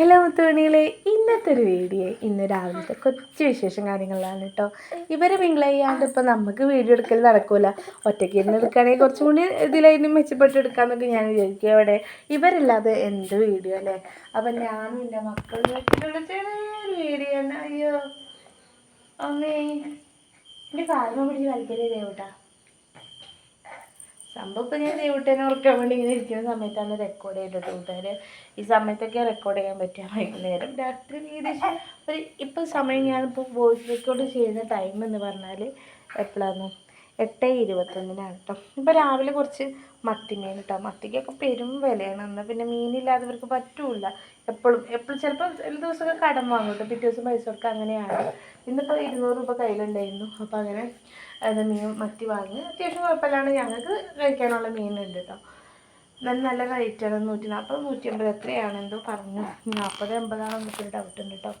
Hello മുത്തുമണികളെ. ഇന്നത്തെ ഒരു video ഇന്ന് രാവിലത്തെ കൊച്ചു വിശേഷം കാര്യങ്ങളിലാണ് കേട്ടോ ഇവരെ വിങ്ങളെയ്യാണ്ട് ഇപ്പം നമുക്ക് വീഡിയോ എടുക്കൽ നടക്കൂല. ഒറ്റയ്ക്ക് ഇരുന്ന് എടുക്കുകയാണെങ്കിൽ കുറച്ചും കൂടി ഇതിലായിരുന്നു മെച്ചപ്പെട്ട് എടുക്കാമെന്നൊക്കെ ഞാൻ വിചാരിക്കും അവിടെ ഇവരില്ലാതെ എന്ത് വീഡിയോ അല്ലേ? അപ്പം ഞാനും എന്റെ മക്കളും വീഡിയോ അയ്യോ. അമ്മേ. എന്റെ കാര്യം പിടിച്ച് കളിക്കലേ ദേവട്ടാ സംഭവം ഇപ്പം ഞാൻ ദേവട്ടേനെ ഓർക്കാൻ വേണ്ടി ഇങ്ങനെ ഇരിക്കുന്ന സമയത്താണ് റെക്കോർഡ് ചെയ്തത് കൂട്ടുകാർ ഈ സമയത്തൊക്കെ റെക്കോർഡ് ചെയ്യാൻ പറ്റുക വൈകുന്നേരം. രാത്രി ഏകദേശം ഒരു ഇപ്പം സമയം ഞാനിപ്പോൾ വോയിസ് റെക്കോർഡ് ചെയ്യുന്ന ടൈം എന്ന് പറഞ്ഞാൽ എപ്പോഴാണ് എട്ട് ഇരുപത്തൊന്നിനാണ് കേട്ടോ ഇപ്പോൾ രാവിലെ കുറച്ച് മത്തിമീൻ കേട്ടോ മത്തിക്കൊക്കെ പെരും വിലയാണ്. എന്നാൽ പിന്നെ മീനില്ലാതെ ഇവർക്ക് പറ്റൂല എപ്പോഴും എപ്പോഴും ചിലപ്പോൾ ഒരു ദിവസമൊക്കെ കടം വാങ്ങും കേട്ടോ പിറ്റേ ദിവസം പൈസ കൊടുക്കുക അങ്ങനെയാണ്. ഇന്നിപ്പോൾ ഇരുന്നൂറ് രൂപ കയ്യിലുണ്ടായിരുന്നു. അപ്പോൾ അങ്ങനെ അത് മീൻ മത്തി വാങ്ങി അത്യാവശ്യം കുഴപ്പമില്ലാണ്ട് ഞങ്ങൾക്ക് കഴിക്കാനുള്ള മീനുണ്ട് കേട്ടോ നല്ല നല്ല റേറ്റാണ് നൂറ്റി നാൽപ്പത് നൂറ്റി അമ്പത് എത്രയാണെന്തോ പറഞ്ഞു. നാൽപ്പത് എൺപതാണെന്നൊക്കെ ഒരു ഡൗട്ട് ഉണ്ട് കേട്ടോ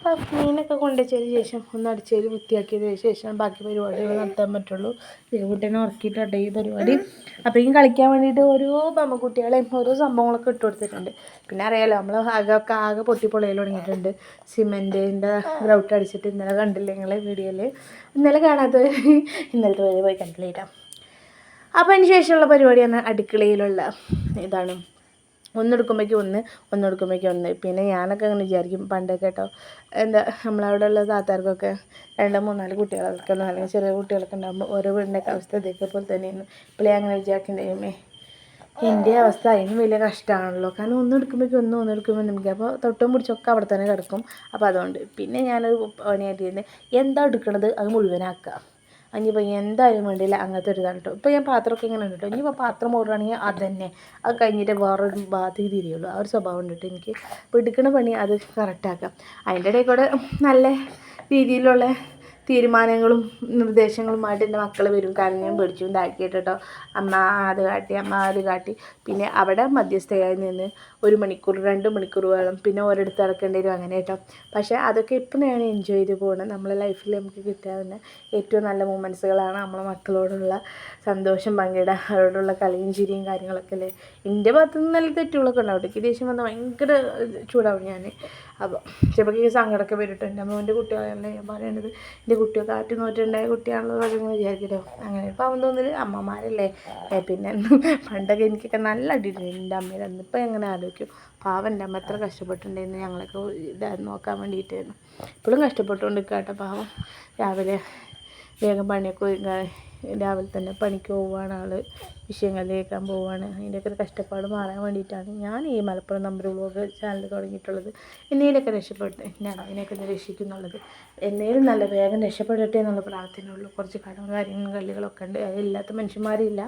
അപ്പോൾ മീനൊക്കെ കൊണ്ടുവച്ചതിന് ശേഷം ഒന്ന് അടിച്ചതിൽ വൃത്തിയാക്കിയതിന് ശേഷം ബാക്കി പരിപാടികൾ നടത്താൻ പറ്റുള്ളൂ. ദേവുട്ടനെ ഉറക്കിയിട്ടുണ്ട് ഈ പരിപാടി. അപ്പോൾ ഈ കളിക്കാൻ വേണ്ടിയിട്ട് ഓരോ ബമ്മക്കുട്ടികളെയും ഓരോ സംഭവങ്ങളൊക്കെ ഇട്ട് കൊടുത്തിട്ടുണ്ട്. പിന്നെ അറിയാലോ നമ്മൾ ആകെ ഒക്കെ ആകെ പൊട്ടിപ്പൊളയിൽ തുടങ്ങിയിട്ടുണ്ട്. സിമെന്റിന്റെ ഗ്രൗട്ട് അടിച്ചിട്ട് ഇന്നലെ കണ്ടില്ലേ നിങ്ങളെ വീഡിയോയിൽ ഇന്നലെ കാണാത്തവർ ഇന്നലത്തെ വരെ പോയി കണ്ടില്ല കേട്ടോ അപ്പോൾ അതിന് ശേഷമുള്ള പരിപാടിയാണ് അടുക്കളയിലുള്ള ഇതാണ്. ഒന്നെടുക്കുമ്പോഴേക്കും ഒന്ന് ഒന്നെടുക്കുമ്പോഴേക്കും ഒന്ന്. പിന്നെ ഞാനൊക്കെ അങ്ങനെ വിചാരിക്കും പണ്ടൊക്കെ കേട്ടോ എന്താ നമ്മളവിടെ ഉള്ള താത്താർക്കൊക്കെ രണ്ടോ മൂന്നാൽ കുട്ടികളൊക്കെ അല്ലെങ്കിൽ ചെറിയ കുട്ടികളൊക്കെ ഉണ്ടാകുമ്പോൾ ഓരോ വീടിന്റെയൊക്കെ അവസ്ഥ ഇതേപോലെ തന്നെയായിരുന്നു ഇപ്പോഴേ അങ്ങനെ വിചാരിക്കണ്ടേ എന്റെ അവസ്ഥ അതിന് വലിയ കഷ്ടമാണല്ലോ കാരണം ഒന്നും എടുക്കുമ്പോഴേക്കും ഒന്നും ഒന്നും എടുക്കുമ്പോൾ നമുക്ക് അപ്പോൾ തൊട്ടും പിടിച്ചൊക്കെ അവിടെ തന്നെ കിടക്കും. അപ്പോൾ അതുകൊണ്ട് പിന്നെ ഞാനൊരു പണിയായിട്ട് എന്താ എടുക്കണത് അത് മുഴുവനാക്കുക. ഇനിയിപ്പോൾ എന്തായാലും വേണ്ടിയില്ല അങ്ങനത്തെ ഒരു ഇതാണ് കേട്ടോ ഇപ്പോൾ ഞാൻ പാത്രമൊക്കെ ഇങ്ങനെ ഉണ്ട് കേട്ടോ ഇനിയിപ്പോൾ പാത്രം ഓടുകയാണെങ്കിൽ തന്നെ അത് കഴിഞ്ഞിട്ട് വേറൊരു ബാധ്യത തിരിയുള്ളൂ. ആ ഒരു സ്വഭാവം ഉണ്ട് കേട്ടോ എനിക്ക്. ഇപ്പോൾ എടുക്കുന്ന പണി അത് കറക്റ്റാക്കാം അതിന്റെ ഇടയിൽ കൂടെ നല്ല രീതിയിലുള്ള തീരുമാനങ്ങളും നിർദ്ദേശങ്ങളുമായിട്ട് എന്റെ മക്കൾ വരും. കരഞ്ഞും പിടിച്ചും. ഇതാക്കിയിട്ട് കേട്ടോ. അമ്മ അത് കാട്ടി അമ്മ അത് കാട്ടി. പിന്നെ അവിടെ മധ്യസ്ഥയായി നിന്ന് ഒരു മണിക്കൂർ രണ്ട് മണിക്കൂർ വേണം. പിന്നെ ഓരോരുത്തർ ഇറക്കേണ്ടി വരും. അങ്ങനെ കേട്ടോ. പക്ഷേ അതൊക്കെ ഇപ്പം ഞാൻ എൻജോയ് ചെയ്ത് പോകണം നമ്മളെ ലൈഫിൽ നമുക്ക് കിട്ടാവുന്ന ഏറ്റവും നല്ല മൂമെൻസുകളാണ് നമ്മളെ മക്കളോടുള്ള സന്തോഷം പങ്കിടുക അവരോടുള്ള കളിയും ചിരിയും കാര്യങ്ങളൊക്കെ അല്ലേ? എന്റെ ഭാഗത്തു നിന്ന് നല്ല തെറ്റുകളൊക്കെ ഉണ്ടാവും എനിക്ക് ദേഷ്യം വന്നാൽ ഭയങ്കര ചൂടാവും ഞാൻ അപ്പോൾ ചിലപ്പോൾ ഈ സങ്കടമൊക്കെ വരട്ടെ എന്റെ അമ്മേന്റെ കുട്ടികളല്ലേ ഞാൻ പറയണത് എന്റെ കുട്ടിയൊക്കെ ആറ്റി നോറ്റുണ്ടായ കുട്ടിയാണല്ലോ പറയുമ്പോൾ വിചാരിക്കല്ലോ അങ്ങനെ ഇപ്പോൾ അവൻ തോന്നൽ അമ്മമാരല്ലേ? പിന്നെ പണ്ടൊക്കെ എനിക്കൊക്കെ നല്ല അടിയിട്ടുണ്ട് എന്റെ അമ്മയിൽ അന്നിപ്പോൾ എങ്ങനെ ആലോചിക്കും? പാവം എന്റെ അമ്മ എത്ര കഷ്ടപ്പെട്ടിട്ടുണ്ടായിരുന്നു ഞങ്ങളൊക്കെ ഇതായിരുന്നു നോക്കാൻ വേണ്ടിയിട്ടായിരുന്നു. ഇപ്പോഴും കഷ്ടപ്പെട്ടുകൊണ്ട് കേട്ടോ പാവം. രാവിലെ വേഗം പണിയൊക്കെ രാവിലെ തന്നെ പണിക്ക് പോവുകയാണ് ആൾ വിഷയങ്ങൾ കേൾക്കാൻ പോവുകയാണ്. അതിന്റെയൊക്കെ കഷ്ടപ്പാട് മാറാൻ വേണ്ടിയിട്ടാണ് ഞാൻ ഈ മലപ്പുറം നമ്പർ വ്ളോഗ് ചാനൽ തുടങ്ങിയിട്ടുള്ളത്. എന്നേലൊക്കെ രക്ഷപ്പെട്ട് ഞാൻ അതിനെയൊക്കെ ഒന്ന് രക്ഷിക്കുന്നുള്ളത്. എന്നേലും നല്ല വേഗം രക്ഷപ്പെടട്ടെ എന്നുള്ള പ്രാർത്ഥനയുള്ളൂ കുറച്ച് കടവും കാര്യങ്ങളും കല്ലുകളൊക്കെ ഉണ്ട്. അതില്ലാത്ത മനുഷ്യന്മാരില്ല.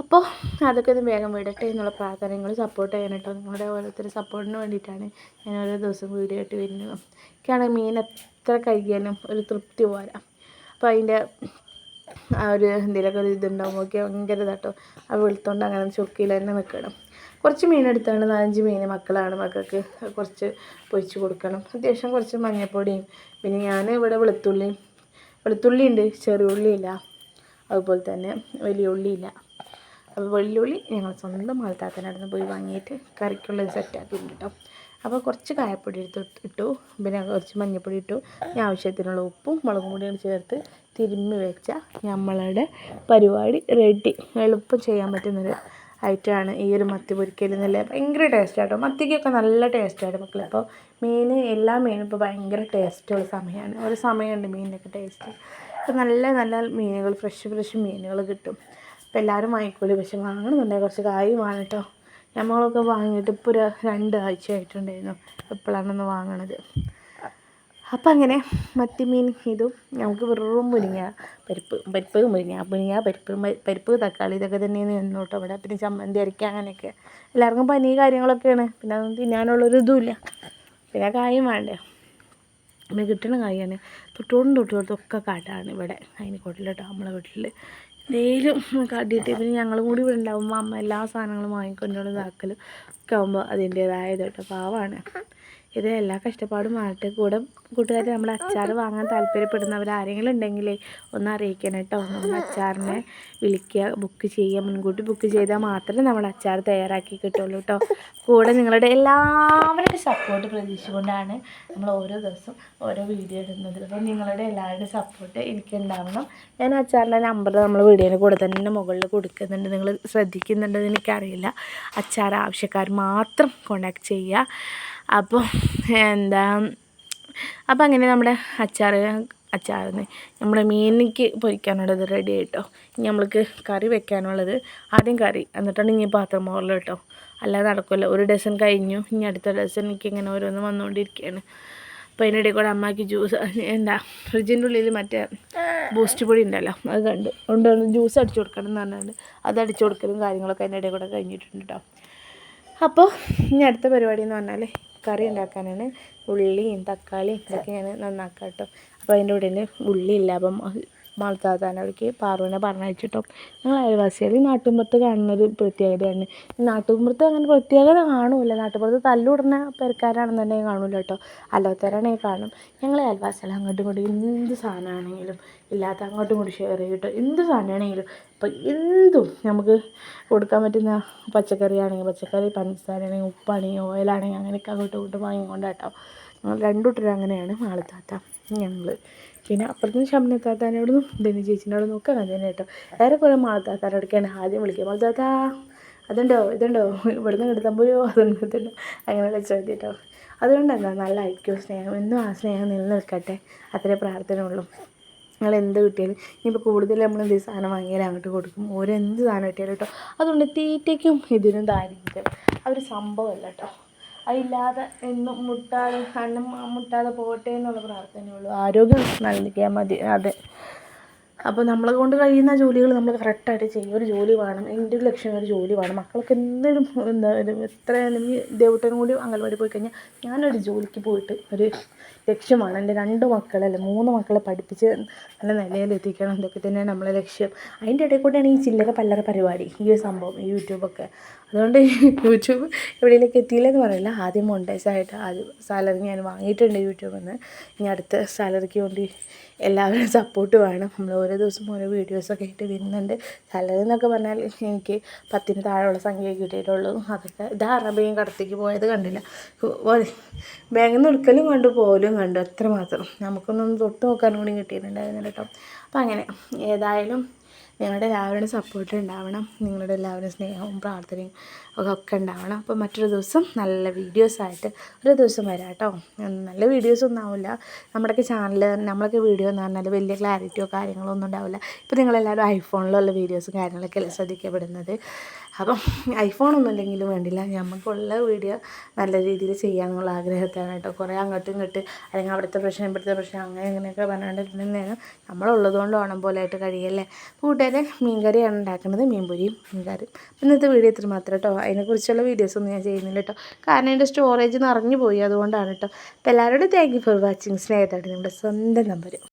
അപ്പോൾ അതൊക്കെ ഒന്ന് വേഗം വിടട്ടെ എന്നുള്ള പ്രാർത്ഥന സപ്പോർട്ട് ചെയ്യണം കേട്ടോ നിങ്ങളുടെ ഓരോരുത്തരുടെ സപ്പോർട്ടിന് വേണ്ടിയിട്ടാണ് ഞാൻ ഓരോ ദിവസം വീഡിയോ ആയിട്ട് വരുന്നത്. എനിക്കാണെങ്കിൽ മീൻ എത്ര കഴിക്കാനും ഒരു തൃപ്തി പോരാ. അപ്പോൾ അതിന്റെ ആ ഒരു എന്തെങ്കിലുമൊക്കെ ഒരു ഇതുണ്ടാവും നോക്കിയാൽ ഭയങ്കര ഇതാട്ടോ. ആ വെളുത്തോണ്ട് അങ്ങനെ ചുക്കിയിൽ തന്നെ നിൽക്കണം കുറച്ച് മീൻ എടുത്താണ്. നാലഞ്ച് മീൻ മക്കളാണ് മക്കൾക്ക്. കുറച്ച് പൊരിച്ച് കൊടുക്കണം. അത്യാവശ്യം കുറച്ച് മഞ്ഞപ്പൊടിയും. പിന്നെ ഞാൻ ഇവിടെ വെളുത്തുള്ളി വെളുത്തുള്ളി ഉണ്ട്. ചെറിയ ഉള്ളിയില്ല അതുപോലെ തന്നെ വലിയ ഉള്ളിയില്ല അപ്പോൾ വെള്ളിയുള്ളി ഞങ്ങൾ സ്വന്തം മാൾത്താത്തനടുന്ന് പോയി വാങ്ങിയിട്ട് കറിക്കുള്ളത് സെറ്റാക്കിയിട്ടുണ്ട് കേട്ടോ അപ്പോൾ കുറച്ച് കായപ്പൊടി എടുത്ത് ഇട്ടു പിന്നെ കുറച്ച് മഞ്ഞൾപ്പൊടി ഇട്ടു. ഞാൻ ആവശ്യത്തിനുള്ള ഉപ്പും മുളകും പൊടിയും ചേർത്ത് തിരുമ്മി വെച്ച നമ്മളുടെ പരിപാടി റെഡി എളുപ്പം ചെയ്യാൻ പറ്റുന്നൊരു ഐറ്റമാണ് ഈ ഒരു മത്തി പൊരിക്കൽ നല്ല ഭയങ്കര ടേസ്റ്റ് ആട്ടോ. മത്തിക്കൊക്കെ നല്ല ടേസ്റ്റായിട്ട് മക്കളെ. അപ്പോൾ മീൻ എല്ലാ മീനും ഇപ്പോൾ ഭയങ്കര ടേസ്റ്റുള്ള സമയമാണ്. ഒരു സമയമുണ്ട് മീനിനൊക്കെ ടേസ്റ്റ് അപ്പോൾ നല്ല നല്ല മീനുകൾ ഫ്രഷ് ഫ്രഷ് മീനുകൾ കിട്ടും. അപ്പോൾ എല്ലാവരും വാങ്ങിക്കോളി. പക്ഷെ വാങ്ങണമെന്നുണ്ടെങ്കിൽ കുറച്ച് കായ് വേണം നമ്മളൊക്കെ വാങ്ങിയിട്ട് ഇപ്പോൾ ഒരു രണ്ട് ആഴ്ച ആയിട്ടുണ്ടായിരുന്നു എപ്പോഴാണെന്ന് വാങ്ങണത്. അപ്പം അങ്ങനെ മത്തിമീൻ ഇതും നമുക്ക് വെറും മുരിങ്ങ പരിപ്പ് പരിപ്പ് മുരിങ്ങ മുരിങ്ങ പരിപ്പ് പരിപ്പ് തക്കാളി ഇതൊക്കെ തന്നെയാണ് നിന്നോട്ടോ അവിടെ പിന്നെ ചമ്മന്തി അരയ്ക്കുക അങ്ങനെയൊക്കെ. എല്ലാവർക്കും പനി കാര്യങ്ങളൊക്കെയാണ്. പിന്നെ അതൊന്നും തിന്നാനുള്ളൊരു ഇതുമില്ല. പിന്നെ കായും വേണ്ടേ? പിന്നെ കിട്ടണ കായാണ്. തൊട്ടോടും തൊട്ടോടത്തൊക്കെ കാട്ടാണ് ഇവിടെ. അതിന് കൊട്ടിലിട്ടോ നമ്മളെ വീട്ടിൽ എന്തെങ്കിലും കാട്ടിയിട്ട് പിന്നെ ഞങ്ങൾ കൂടി ഇവിടെ ഉണ്ടാകുമ്പോൾ അമ്മ എല്ലാ സാധനങ്ങളും വാങ്ങിക്കൊണ്ടുള്ള ഇതാക്കലും. ഒക്കെ ആകുമ്പോൾ അതിന്റേതായത് കേട്ടോ പാവാണ്. ഇത് എല്ലാ കഷ്ടപ്പാടും മാറട്ടെ. കൂടെ കൂട്ടുകാർ നമ്മൾ അച്ചാർ വാങ്ങാൻ താല്പര്യപ്പെടുന്നവർ ആരെങ്കിലും ഉണ്ടെങ്കിൽ ഒന്ന് അറിയിക്കണം കേട്ടോ നമ്മൾ അച്ചാറിനെ വിളിക്കുക ബുക്ക് ചെയ്യുക മുൻകൂട്ടി ബുക്ക് ചെയ്താൽ മാത്രമേ നമ്മൾ അച്ചാർ തയ്യാറാക്കി കിട്ടുള്ളൂ കേട്ടോ കൂടെ നിങ്ങളുടെ എല്ലാവരുടെ സപ്പോർട്ട് പ്രതീക്ഷിച്ചുകൊണ്ടാണ് നമ്മൾ ഓരോ ദിവസം ഓരോ വീഡിയോ ഇടുന്നത്. അപ്പോൾ നിങ്ങളുടെ എല്ലാവരുടെ സപ്പോർട്ട് എനിക്ക് ഉണ്ടാവണം ഞാൻ അച്ചാറിന്റെ നമ്പർ നമ്മൾ വീഡിയോയുടെ കൂടെ തന്നെ മുകളിൽ കൊടുക്കുന്നുണ്ട്. നിങ്ങൾ ശ്രദ്ധിക്കുന്നുണ്ടെന്ന് എനിക്കറിയില്ല. അച്ചാർ ആവശ്യക്കാർ മാത്രം കോണ്ടാക്ട് ചെയ്യുക. അപ്പോൾ എന്താ അപ്പോൾ അങ്ങനെ നമ്മുടെ അച്ചാർ അച്ചാറിന് നമ്മുടെ മീനിക്ക് പൊരിക്കാനുള്ളത് റെഡി ആയിട്ടോ. ഇനി നമ്മൾക്ക് കറി വെക്കാനുള്ളത് ആദ്യം കറി എന്നിട്ടാണ് ഇനി പാത്രം മുകളിൽ കേട്ടോ. അല്ലാതെ നടക്കില്ല. ഒരു ഡസൻ കഴിഞ്ഞു. ഇനി അടുത്ത ഡസൻ എനിക്ക് ഇങ്ങനെ ഓരോന്ന് വന്നുകൊണ്ടിരിക്കുകയാണ്. അപ്പോൾ അതിനിടയിൽ കൂടെ അമ്മയ്ക്ക് ജ്യൂസ് എന്താ ഫ്രിഡ്ജിന്റെ ഉള്ളിൽ മറ്റേ ബൂസ്റ്റ് പൊടി ഉണ്ടല്ലോ അത് കണ്ട്. കൊണ്ട് ജ്യൂസ് അടിച്ചു കൊടുക്കണം എന്ന് പറഞ്ഞിട്ടുണ്ട്. അത് അടിച്ചു കൊടുക്കലും കാര്യങ്ങളൊക്കെ അതിന്റെ ഇടയിൽ കൂടെ കഴിഞ്ഞിട്ടുണ്ട് കേട്ടോ. അപ്പോൾ ഇനി അടുത്ത പരിപാടി എന്ന് പറഞ്ഞാൽ കറി ഉണ്ടാക്കാനാണ്. ഉള്ളിയും തക്കാളിയും ഇതൊക്കെ ഞാൻ നന്നാക്കാം കേട്ടോ അപ്പോൾ അതിന്റെ ഉള്ളിൽ ഉള്ളി ഇല്ല അപ്പം മാൾത്താത്താനവിടേക്ക് പാറുവിനെ പറഞ്ഞയച്ചിട്ടോ. ഞങ്ങൾ ഈ നാട്ടുമ്പുറത്ത് കാണുന്നൊരു പ്രത്യേകതയാണ്. നാട്ടുമ്പുറത്ത് അങ്ങനെ പ്രത്യേകത കാണൂല. നാട്ടുമ്പുറത്ത് തല്ലുവിടുന്ന പെരക്കാരാണെന്നുണ്ടെങ്കിൽ കാണൂല കേട്ടോ. അല്ലാത്തവരാണെങ്കിൽ കാണും. ഞങ്ങൾ അയൽവാസികൾ അങ്ങോട്ടും ഇങ്ങോട്ടും എന്ത് സാധനമാണെങ്കിലും ഇല്ലാത്ത അങ്ങോട്ടും ഇങ്ങോട്ടും ഷെയർ ചെയ്യും കേട്ടോ എന്ത് സാധനമാണെങ്കിലും ഇപ്പം എന്തും നമുക്ക് കൊടുക്കാൻ പറ്റുന്ന പച്ചക്കറി ആണെങ്കിൽ പച്ചക്കറി പഞ്ചസാരയാണെങ്കിൽ ഉപ്പാണെങ്കിൽ ഓയിലാണെങ്കിൽ അങ്ങനെയൊക്കെ അങ്ങോട്ടും ഇങ്ങോട്ടും വാങ്ങിക്കൊണ്ട് കേട്ടോ ഞങ്ങൾ രണ്ടു കൂട്ടരും അങ്ങനെയാണ് മാളത്താത്ത ഞങ്ങൾ പിന്നെ അപ്പുറത്തുനിന്ന് താത്താനോടും ധനി ചേച്ചിനോടും ഒക്കെ അങ്ങനെ തന്നെ കേട്ടോ. കുറേ മാളത്താത്താനോടൊക്കെയാണ് ആദ്യം വിളിക്കുക മാളത്താത്താ അതുണ്ടോ? ഇതുണ്ടോ? ഇവിടുന്ന് കിട്ടുമ്പോഴോ അതുണ്ടോ? ഇതുണ്ടോ? അങ്ങനെയുള്ള ചോദ്യം കേട്ടോ. അതുകൊണ്ട് നല്ല ഐക്യവും സ്നേഹം. എന്നും ആ സ്നേഹം നിലനിൽക്കട്ടെ. അത്രേ പ്രാർത്ഥന ഉള്ളൂ നിങ്ങൾ എന്ത് കിട്ടിയാലും ഇനിയിപ്പോൾ കൂടുതൽ നമ്മൾ എന്ത് സാധനം വാങ്ങിയാലും അങ്ങോട്ട് കൊടുക്കും. ഓരോ എന്ത് സാധനം കിട്ടിയാലും കേട്ടോ. അതുകൊണ്ട് തീറ്റയ്ക്കും ഇതിനും ദാരിദ്ര്യം. അതൊരു സംഭവമല്ല കേട്ടോ. അതില്ലാതെ എന്നും മുട്ടാതെ കണ്ണും മുട്ടാതെ പോകട്ടെ എന്നുള്ള പ്രാർത്ഥനയുള്ളൂ ആരോഗ്യം നൽകിയാൽ മതി. അതെ. അപ്പോൾ നമ്മളെ കൊണ്ട് കഴിയുന്ന ജോലികൾ നമ്മൾ കറക്റ്റായിട്ട് ചെയ്യും. ഒരു ജോലി വേണം. എന്റെ ഒരു ലക്ഷ്യം ഒരു ജോലി വേണം. മക്കൾക്ക് എന്തെങ്കിലും എന്താ ഒരു എത്ര അല്ലെങ്കിൽ ദേവട്ടനും കൂടി അംഗൻവാടി പോയി കഴിഞ്ഞാൽ ഞാനൊരു ജോലിക്ക് പോയിട്ട് ഒരു ലക്ഷ്യമാണ് എന്റെ രണ്ട് മക്കളെ മക്കളല്ല മൂന്ന് മക്കളെ പഠിപ്പിച്ച് നല്ല നിലയിൽ എത്തിക്കണം. ഇതൊക്കെ തന്നെയാണ് നമ്മളെ ലക്ഷ്യം. അതിന്റെ ഇടയിൽ കൂടെയാണ് ഈ ചില്ലറ പല്ലറ പരിപാടി ഈ ഒരു സംഭവം ഈ യൂട്യൂബൊക്കെ. അതുകൊണ്ട് യൂട്യൂബ് എവിടെയിലേക്ക് എത്തിയില്ലെന്ന് പറയില്ല. ആദ്യം മൊണ്ടേസായിട്ട് ആദ്യം സാലറി ഞാൻ വാങ്ങിയിട്ടുണ്ട് യൂട്യൂബിൽ നിന്ന്. ഇനി അടുത്ത സാലറിക്ക് വേണ്ടി എല്ലാവരും സപ്പോർട്ട് വേണം. നമ്മൾ ഓരോ ദിവസം ഓരോ വീഡിയോസൊക്കെ ആയിട്ട് വരുന്നുണ്ട്. സാലറി എന്നൊക്കെ പറഞ്ഞാൽ എനിക്ക് പത്തിന് താഴെയുള്ള സംഖ്യ കിട്ടിയിട്ടുള്ളൂ. അതൊക്കെ ഇതാ അറബിയും കടത്തേക്ക് പോയത് കണ്ടില്ല. ബാങ്കിൽ നിന്ന് എടുക്കലും കണ്ടു പോലും കണ്ടു. അത്ര മാത്രം നമുക്കൊന്നും തൊട്ട് നോക്കാനും കൂടി കിട്ടിയിട്ടുണ്ടായിരുന്നില്ല കേട്ടോ. അപ്പം അങ്ങനെ ഏതായാലും നിങ്ങളുടെ എല്ലാവരുടെയും സപ്പോർട്ട് ഉണ്ടാവണം. നിങ്ങളുടെ എല്ലാവരുടെയും സ്നേഹവും പ്രാർത്ഥനയും ഒക്കെ ഉണ്ടാവണം. അപ്പോൾ മറ്റൊരു ദിവസം നല്ല വീഡിയോസായിട്ട് ഒരു ദിവസം വരാം കേട്ടോ നല്ല വീഡിയോസ് ഒന്നും ആവില്ല. നമ്മുടെയൊക്കെ ചാനൽ നമ്മളൊക്കെ വീഡിയോ എന്ന് പറഞ്ഞാൽ വലിയ ക്ലാരിറ്റിയോ കാര്യങ്ങളോ ഒന്നും ഉണ്ടാവില്ല. ഇപ്പോൾ നിങ്ങളെല്ലാവരും ഐഫോണിലുള്ള വീഡിയോസും കാര്യങ്ങളൊക്കെ അല്ലേ ശ്രദ്ധിക്കപ്പെടുന്നത്. അപ്പം ഐഫോണൊന്നും ഇല്ലെങ്കിലും വേണ്ടില്ല. നമുക്കുള്ള വീഡിയോ നല്ല രീതിയിൽ ചെയ്യാനുള്ള ആഗ്രഹത്താണ് കേട്ടോ. കുറേ അങ്ങോട്ടും ഇങ്ങോട്ട് അല്ലെങ്കിൽ അവിടുത്തെ പ്രശ്നം ഇവിടുത്തെ പ്രശ്നം അങ്ങനെ ഇങ്ങനെയൊക്കെ പറഞ്ഞുകൊണ്ടിരുന്നേരം നമ്മളുള്ളതുകൊണ്ട് ഓണം പോലെ ആയിട്ട് കഴിയല്ലേ. കൂട്ടുകാരെ മീൻകറിയാണ് ഉണ്ടാക്കുന്നത്. മീൻപൊരിയും മീൻകറിയും ഇന്നത്തെ വീഡിയോ ഇത്ര മാത്രം കേട്ടോ. അതിനെക്കുറിച്ചുള്ള വീഡിയോസൊന്നും ഞാൻ ചെയ്യുന്നില്ല കേട്ടോ. കാരണം എന്റെ സ്റ്റോറേജ് നിറഞ്ഞു പോയി അതുകൊണ്ടാണ് കേട്ടോ. അപ്പോൾ എല്ലാവരോടും താങ്ക് യു ഫോർ വാച്ചിങ് സ്നേഹത്തോടെ നമ്മുടെ സ്വന്തം നമ്പർ